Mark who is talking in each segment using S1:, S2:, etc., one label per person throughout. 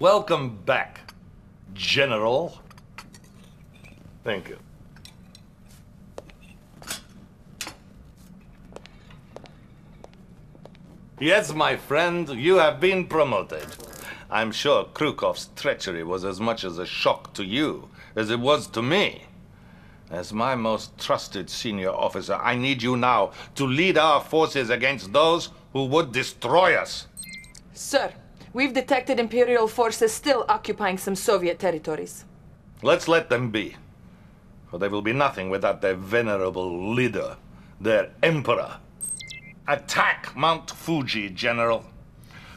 S1: Welcome back, General. Thank you. Yes, my friend, you have been promoted. I'm sure Krukov's treachery was as much as a shock to you as it was to me. As my most trusted senior officer, I need you now to lead our forces against those who would destroy us.
S2: Sir, we've detected Imperial forces still occupying some Soviet territories.
S1: Let's let them be. For they will be nothing without their venerable leader, their emperor. Attack Mount Fuji, General.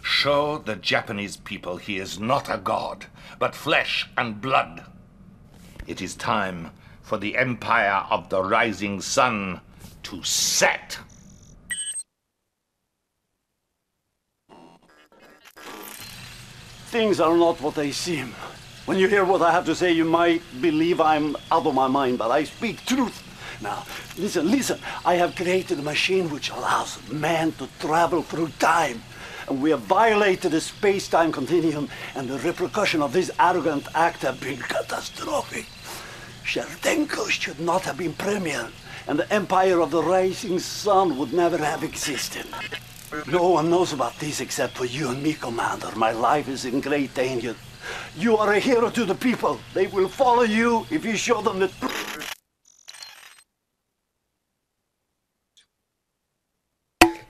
S1: Show the Japanese people he is not a god, but flesh and blood. It is time for the empire of the rising sun to set.
S3: Things are not what they seem. When you hear what I have to say, you might believe I'm out of my mind, but I speak truth. Now, listen, listen. I have created a machine which allows man to travel through time. And we have violated the space-time continuum, and the repercussion of this arrogant act have been catastrophic. Sherdenko should not have been premier, and the empire of the rising sun would never have existed. No one knows about this except for you and me, Commander. My life is in great danger. You are a hero to the people. They will follow you if you show them the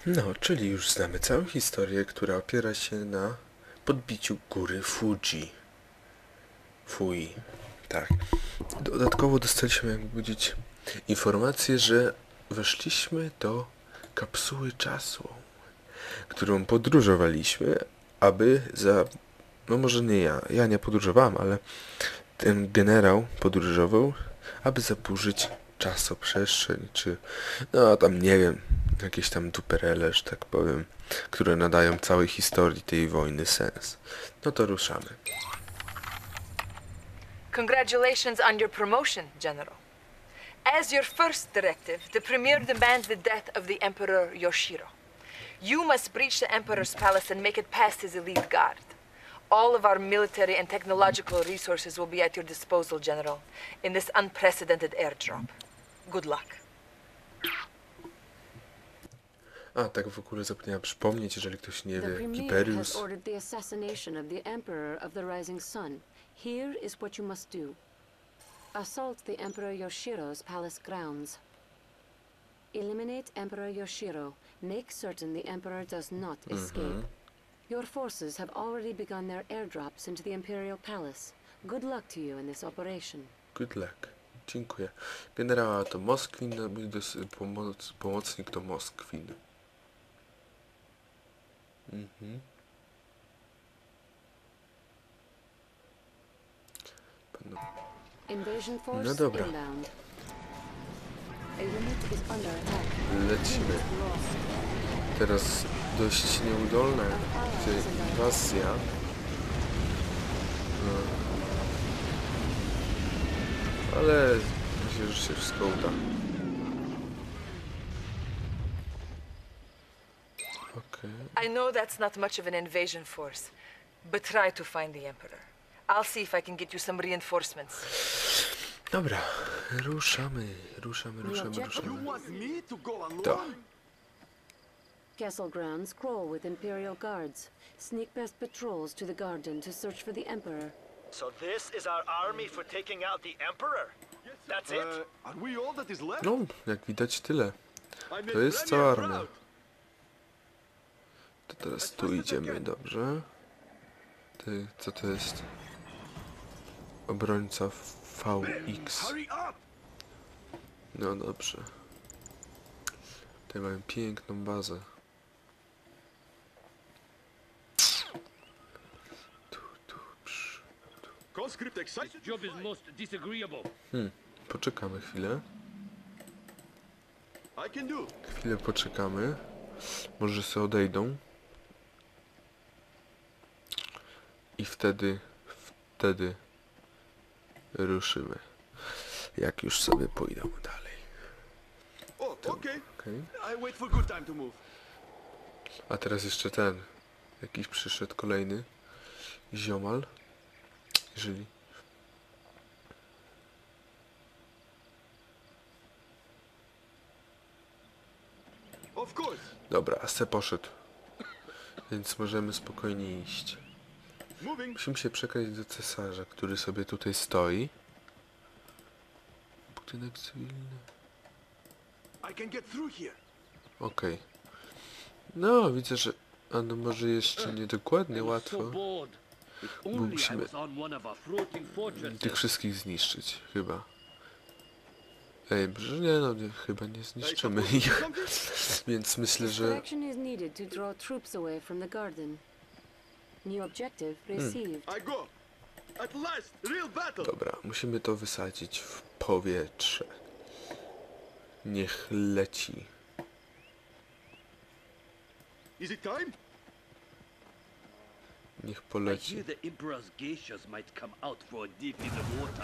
S4: No, czyli już znamy całą historię, która opiera się na podbiciu góry Fuji. Fui. Tak. Dodatkowo dostaliśmy, jakby powiedzieć, informację, że weszliśmy do kapsuły czasu, którą podróżowaliśmy, aby za... No może nie ja, ja nie podróżowałem, ale ten generał podróżował, aby zaburzyć czasoprzestrzeń, czy no tam nie wiem, jakieś tam duperele, że tak powiem, które nadają całej historii tej wojny sens. No to ruszamy.
S2: Congratulations on your promotion, General. As your first directive, the Premier demands the death of the Emperor Yoshiro. You must breach the Emperor's palace and make it past his elite guard. All of our military and technological resources will be at your disposal, General, in this unprecedented airdrop. Good luck.
S4: A, tak w ogóle zapomniałem przypomnieć, jeżeli ktoś nie
S5: The
S4: wie,
S5: Premier has ordered the assassination of the Emperor of the Rising Sun. Here is what you must do. Assault the Emperor Yoshiro's palace grounds. Eliminate Emperor Yoshiro. Make certain the Emperor does not escape. Your forces have already begun their airdrops into the Imperial Palace. Good luck to you in this operation.
S4: Good luck. Dziękuję. Generała to Moskwin, pomoc, pomocnik to Moskwin. Mhm. Panu-
S5: Invasion force
S4: No dobra. Lecimy. Teraz dość nieudolna gdzie inwazja. No. Ale myślę, że się wszystko uda. Okej.
S2: I know that's not much of an invasion force, but try to find the Emperor. I'll see if I can get you some reinforcements.
S4: Dobra, ruszamy, ruszamy, ruszamy, ruszamy.
S3: to.
S5: Castle grounds crawl with Imperial guards. Sneak past patrols to the garden to search for the Emperor.
S6: So this is our army for taking out the Emperor? That's it?
S7: Uh, are we all that is left?
S4: No, jak widać tyle. To jest cała armia. To teraz tu idziemy, dobrze. Ty, co to jest? Obrońca VX. No dobrze. Tutaj mamy piękną bazę.
S8: Disagreeable.
S4: Poczekamy chwilę. Chwilę poczekamy. Może sobie odejdą. I wtedy, wtedy ruszymy. Jak już sobie pójdą dalej. Okej. A teraz jeszcze ten. Jakiś przyszedł kolejny. ziomal. Jeżeli... Dobra, Ase poszedł. Więc możemy spokojnie iść. Musimy się przekraść do cesarza, który sobie tutaj stoi. Budynek cywilny. Okej. No, widzę, że... A no może jeszcze nie dokładnie łatwo. Bo musimy tych wszystkich zniszczyć, chyba. Ej, że nie no, nie, chyba nie zniszczymy ich. Więc myślę, że...
S5: New objective received.
S7: I go. At last, real battle.
S4: Dobra, musimy to wysadzić w powietrze. Niech leci.
S7: Is it time?
S4: Niech poleci.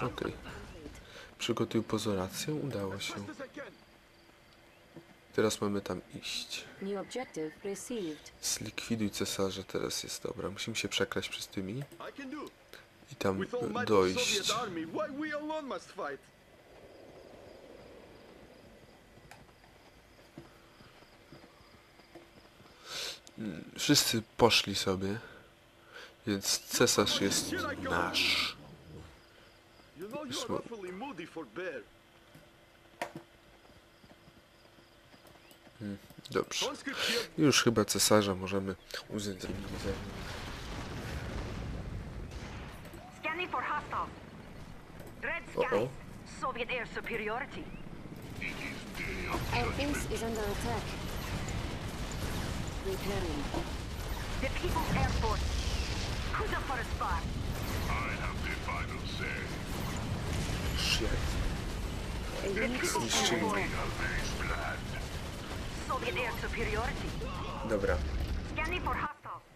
S4: Okej. Przygotuj pozorację, udało się.
S7: Fast as I can.
S4: Teraz mamy tam iść. Zlikwiduj cesarza, teraz jest dobra. Musimy się przekraść przez tymi
S7: I
S4: tam dojść. Wszyscy poszli sobie, więc cesarz jest nasz.
S7: You
S4: Dobrze. Już chyba cesarza możemy uznać za
S9: Scanning for hostiles. Red skies. Soviet air superiority.
S5: Our base is under attack. Repairing.
S9: The People's Air Force. Who's up for a spot?
S4: Shit.
S5: A unit is under attack.
S9: Soviet air superiority.
S4: Dobra.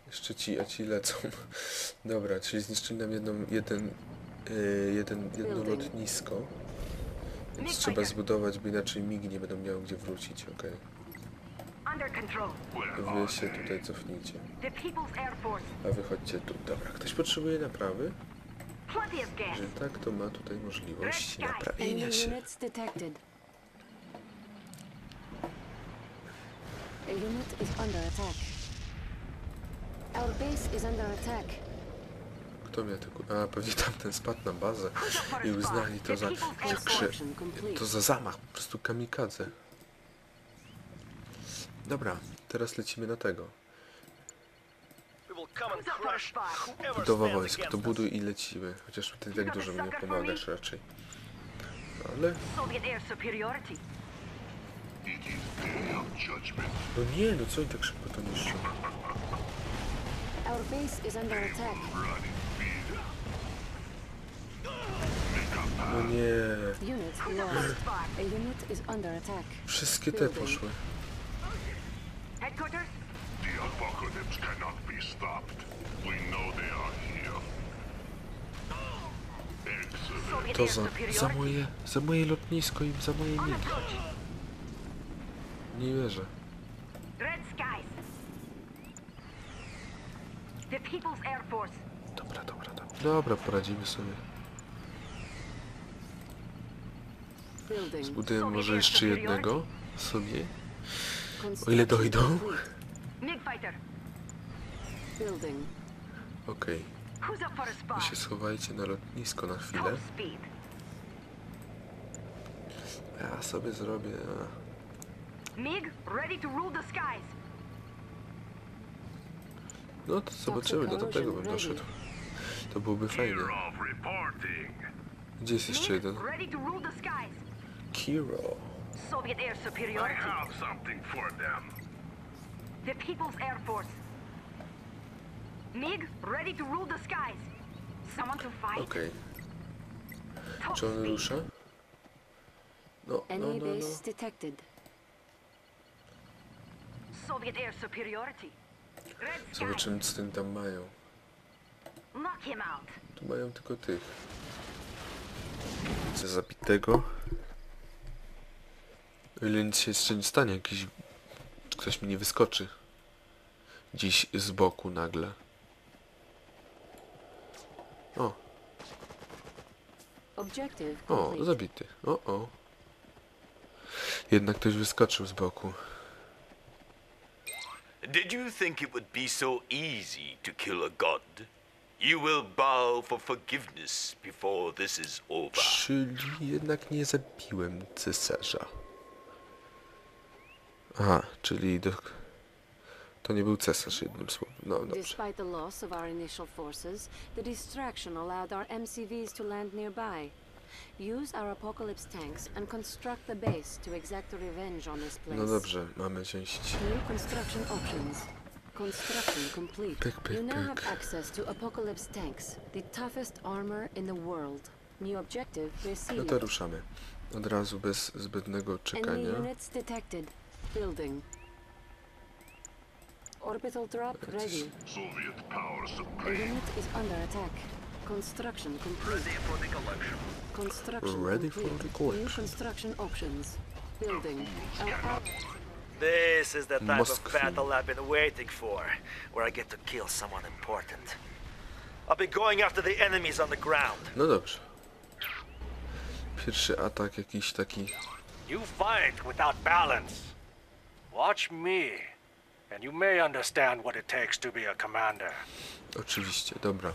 S4: Jeszcze ci, a ci lecą. Dobra, czyli zniszczyli nam jedną, jeden, yy, jeden, jedno lotnisko. Więc trzeba zbudować, bo inaczej migi nie będą miały gdzie wrócić, okej.
S9: Control.
S4: Wy się tutaj cofnijcie. A wy chodźcie tu. Dobra, ktoś potrzebuje naprawy? Jeżeli tak, to ma tutaj możliwość naprawienia się.
S5: units detected. A unit is under attack. Our base is under attack.
S4: Kto mnie tylko... A, pewnie tamten spadł na bazę i uznali to za...
S5: Complete.
S4: to za zamach, po prostu kamikadze. Dobra, teraz lecimy na tego. Budowa wojsk, to buduj i lecimy. Chociaż ty tak dużo mi nie pomagasz raczej. Ale... No nie, no co oni tak szybko to niszczą?
S5: Our base is under attack.
S4: No nie... Wszystkie te poszły.
S9: Headquarters.
S10: The apocalypse cannot be stopped. We know they are here. Excellent.
S9: Soviet
S4: To za, za moje... Za moje lotnisko i za moje
S9: approach.
S4: Nie wierzę.
S9: Red skies. The People's Air Force.
S4: Dobra, dobra, dobra. Dobra, poradzimy sobie. Zbudujemy może jeszcze jednego sobie.
S5: Construction
S4: ile dojdą.
S5: Building.
S4: Okej. Wy
S9: spot?
S4: się schowajcie na lotnisko na chwilę. Ja sobie zrobię...
S9: MiG ready to rule the skies.
S4: No to zobaczymy, no do tego bym doszedł. To byłoby
S10: reporting.
S4: Gdzie jest jeszcze jeden? Kiro.
S9: Soviet air
S10: I
S9: superiority.
S10: have something for them.
S9: The People's Air Force. MiG ready to rule the skies. Someone to fight? Top
S4: Czy on rusza? No, no, no, no. Zobaczymy, co tym tam mają. Tu mają tylko tych. Widzę zabitego. O ile nic się jeszcze nie stanie, jakiś... Ktoś mi nie wyskoczy. Dziś z boku nagle. O.
S5: O,
S4: zabity. O, o. Jednak ktoś wyskoczył z boku.
S11: Did you think it would be so easy to kill a god? You will bow for forgiveness before this is over.
S4: Czyli jednak nie zabiłem cesarza. Aha, czyli do... to nie był cesarz jednym słowem. No dobrze.
S5: Despite the loss of our initial forces, the distraction allowed our MCVs to land nearby. Use our apocalypse tanks and construct the base to exact revenge on this place.
S4: No dobrze, mamy część.
S5: New construction options. Construction complete.
S4: Pyk, pyk,
S5: you now have access to apocalypse tanks, the toughest armor in the world. New objective
S4: No
S5: received.
S4: to ruszamy. Od razu bez zbędnego
S5: Enemy
S4: czekania.
S5: units detected. Building. Orbital drop ready.
S10: Soviet power
S5: A
S10: supreme.
S5: unit is under attack. Construction complete.
S6: Ready for the collection.
S5: Construction
S4: Ready for the collection.
S5: New construction options. Building. Uh, uh,
S6: this is the type
S4: Moskwy.
S6: of battle I've been waiting for, where I get to kill someone important. I'll be going after the enemies on the ground.
S4: No dobrze. Pierwszy atak jakiś taki.
S6: You fight without balance. Watch me, and you may understand what it takes to be a commander.
S4: Oczywiście, dobra.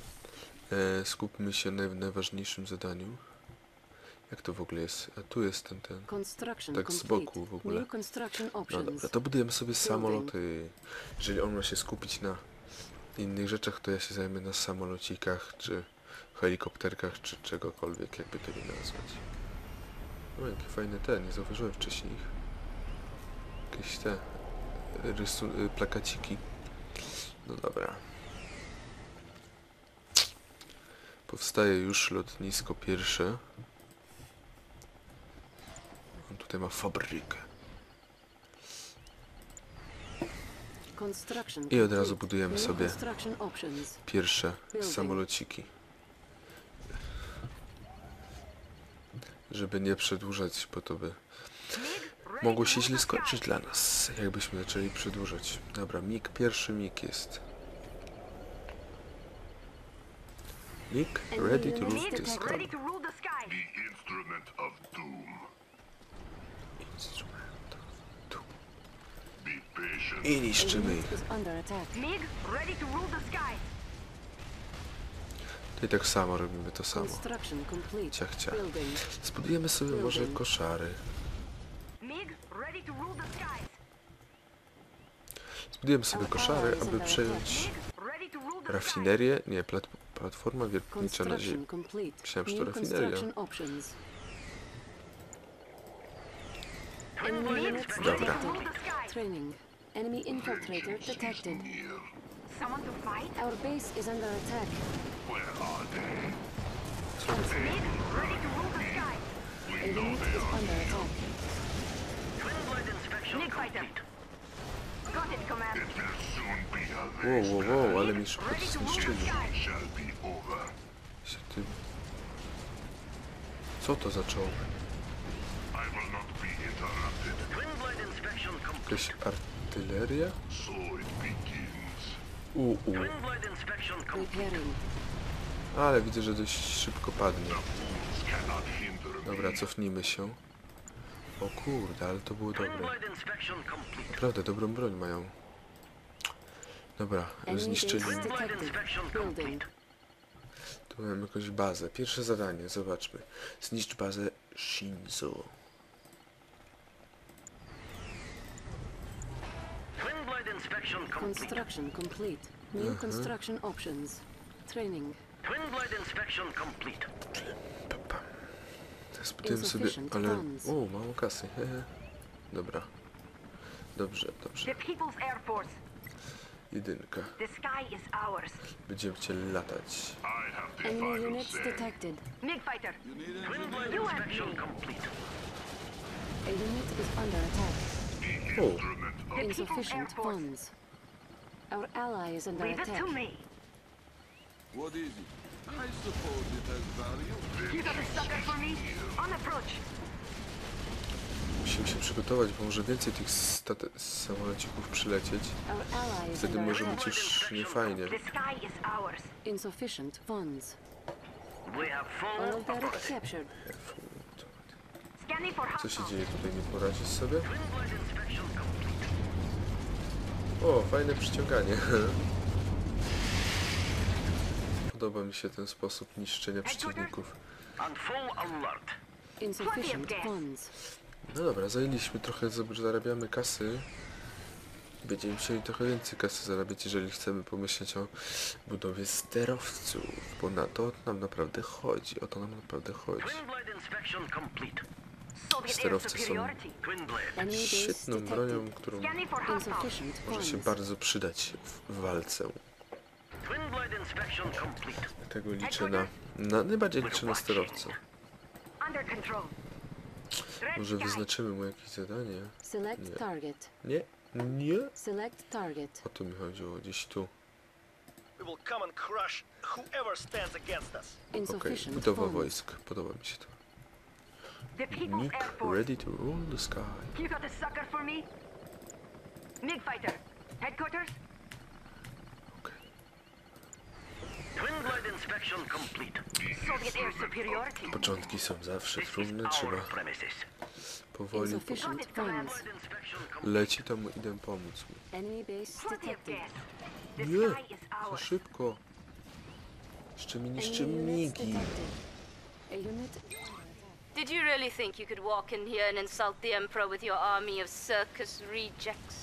S4: E, skupmy się na najważniejszym zadaniu. Jak to w ogóle jest? A tu jest ten, ten. Tak z boku w ogóle. No dobra, to budujemy sobie samoloty. Jeżeli on ma się skupić na innych rzeczach, to ja się zajmę na samolocikach, czy helikopterkach, czy czegokolwiek, jakby to nie nazwać. O, jakie fajne te, nie zauważyłem wcześniej ich. Jakieś te rysu, y, plakaciki. No dobra. Powstaje już lotnisko pierwsze. On tutaj ma fabrykę. I od razu budujemy sobie pierwsze samolociki. Żeby nie przedłużać, bo to by mogło się źle skończyć dla nas, jakbyśmy zaczęli przedłużać. Dobra, mig, pierwszy mig jest. Mig, ready to rule the sky.
S9: Ready to rule the
S10: instrument of doom.
S4: Instrument. Tu.
S10: Be patient.
S4: I niszczymy ich.
S5: Unit is under attack.
S9: MiG, ready to rule the skies.
S4: To i tak samo robimy to samo. Ciach, ciach. Zbudujemy sobie może koszary.
S9: MiG, ready to rule the skies.
S4: Zbudujemy sobie koszary, aby przejąć
S9: MiG, ready to rule the skies.
S4: rafinerię. Nie, plat platforma wiertnicza na ziemi. Myślałem, że to rafineria. Dobra.
S5: Enemy infiltrator detected.
S9: Someone to fight?
S5: Our base is under attack.
S10: Where are they?
S9: Ready to rule the skies.
S5: A unit is under attack.
S4: Wow, wow, wow, ale mi szybko to zniszczyli. Co to za czołg? Jakaś artyleria?
S10: So it begins.
S4: U, u.
S6: Twin blade inspection complete.
S5: Repairing.
S4: Ale widzę, że dość szybko padnie. Dobra, cofnijmy się. O kurde, ale to było dobre. Naprawdę, dobrą broń mają. Dobra, zniszczyli. Tu mamy jakąś bazę. Pierwsze zadanie, zobaczmy. Zniszcz bazę Shinzo.
S6: Twin blade inspection complete.
S5: Construction complete. New construction options. Training.
S6: Twin blade inspection complete.
S4: Budujemy sobie, ale... O, mało kasy. Dobra. Dobrze, dobrze.
S9: The People's Air Force.
S4: Jedynka.
S9: The sky is ours.
S4: Będziemy chcieli latać.
S10: I have the
S5: Enemy
S10: final
S5: units
S10: say.
S5: detected.
S9: MiG fighter.
S6: Twin blade
S9: You and
S6: inspection complete.
S5: A unit is under attack.
S10: The
S4: Oh.
S10: instrument of
S9: The People's
S5: Insufficient funds. Our ally is under
S9: Leave it
S5: attack.
S9: to me.
S7: What is it? I suppose it has value.
S9: You got a sucker for me? On approach.
S4: Musimy się przygotować, bo może więcej tych samolocików przylecieć. Wtedy może być już niefajnie.
S5: Insufficient funds. All captured.
S4: Co się dzieje tutaj? Nie poradzisz sobie? O, fajne przyciąganie. Podoba mi się ten sposób niszczenia przeciwników.
S5: Insufficient funds.
S4: No dobra, zajęliśmy trochę, zarabiamy kasy. Będziemy musieli trochę więcej kasy zarabiać, jeżeli chcemy pomyśleć o budowie sterowców, bo na to nam naprawdę chodzi, o to nam naprawdę chodzi. Sterowcy są świetną bronią, którą może się bardzo przydać w walce. Dlatego liczę na, na najbardziej liczę na sterowca. Może wyznaczymy mu jakieś zadanie?
S5: Select
S4: Nie.
S5: target.
S4: Nie, nie.
S5: Select target.
S4: O to mi chodziło, gdzieś tu.
S12: We will come and crush whoever stands against us.
S4: Okej,
S5: Insufficient
S4: budowa wojsk, podoba mi się to.
S9: Force.
S4: ready to rule the sky.
S9: You got a sucker for me? MiG fighter. Headquarters?
S8: Twin blade inspection complete.
S9: Soviet air superiority.
S4: Początki są zawsze
S8: This is
S4: trudne,
S8: our
S4: trzeba
S8: premises.
S4: powoli. Leci to mu idę pomóc mu. Nie, za szybko. Jeszcze mi niszczy migi.
S13: Did you really think you could walk in here and insult the Emperor with your army of circus rejects?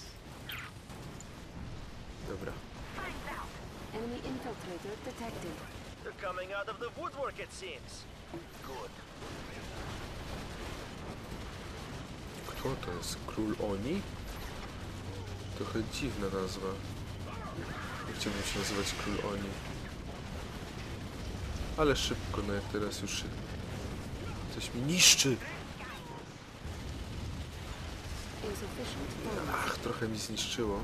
S4: Dobra.
S9: Finds out.
S5: enemy infiltrator detected.
S12: They're coming out of the woodwork, it seems. Good.
S4: Kto to jest? Król Oni? Trochę dziwna nazwa. Nie chciałbym się nazywać Król Oni. Ale szybko, no jak teraz już się... Coś mi niszczy! Ach, trochę mi zniszczyło.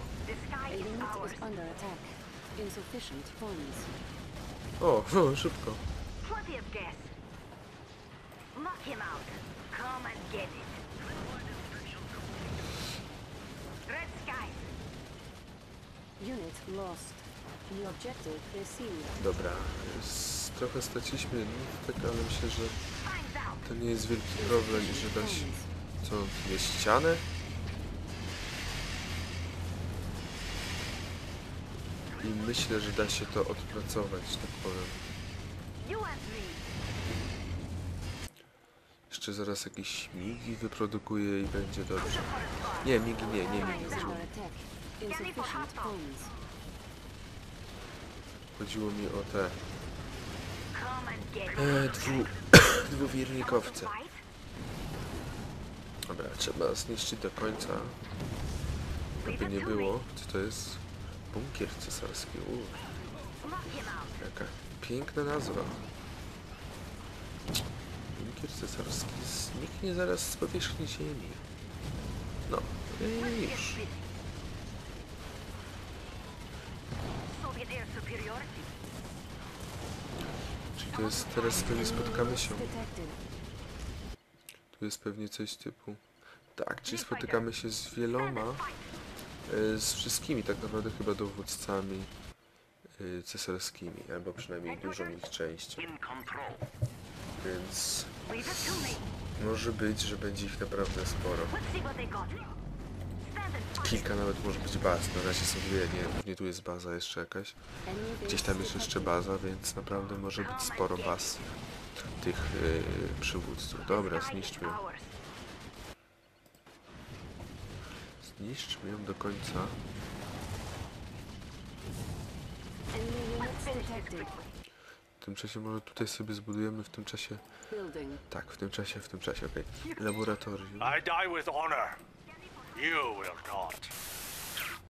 S5: Insufficient funds.
S4: O, szybko.
S9: Plenty of gas. Knock him out. Come and get it. Red skies.
S5: Unit lost. Objective.
S4: Dobra, s- trochę straciliśmy tak, ale myślę, że to nie jest wielki problem i że da się... Co, jest ścianę? I myślę, że da się to odpracować, tak powiem. Jeszcze zaraz jakieś migi wyprodukuję i będzie dobrze. Nie, migi nie, nie migi. Chodziło mi o te e, dwu, dwuwiernikowce.
S9: Fight?
S4: Dobra, trzeba zniszczyć do końca, aby nie było. Co to jest? Bunkier cesarski. U, jaka piękna nazwa. Bunkier cesarski zniknie zaraz z powierzchni ziemi. No, i już. Czyli to jest teraz pewnie spotkamy się. Tu jest pewnie coś typu. Tak, czyli spotykamy się z wieloma, z wszystkimi tak naprawdę chyba dowódcami e, cesarskimi, albo przynajmniej dużą ich częścią. Więc może być, że będzie ich naprawdę sporo. Kilka nawet może być baz. Na razie są dwie, nie pewnie tu jest baza jeszcze jakaś. Gdzieś tam jest jeszcze baza, więc naprawdę może być sporo baz tych e, przywódców. Dobra, zniszczmy Zniszczmy ją do końca. W tym czasie może tutaj sobie zbudujemy w tym czasie. Tak, w tym czasie, w tym czasie, okej. Laboratorium.
S6: I die with honor. You will not.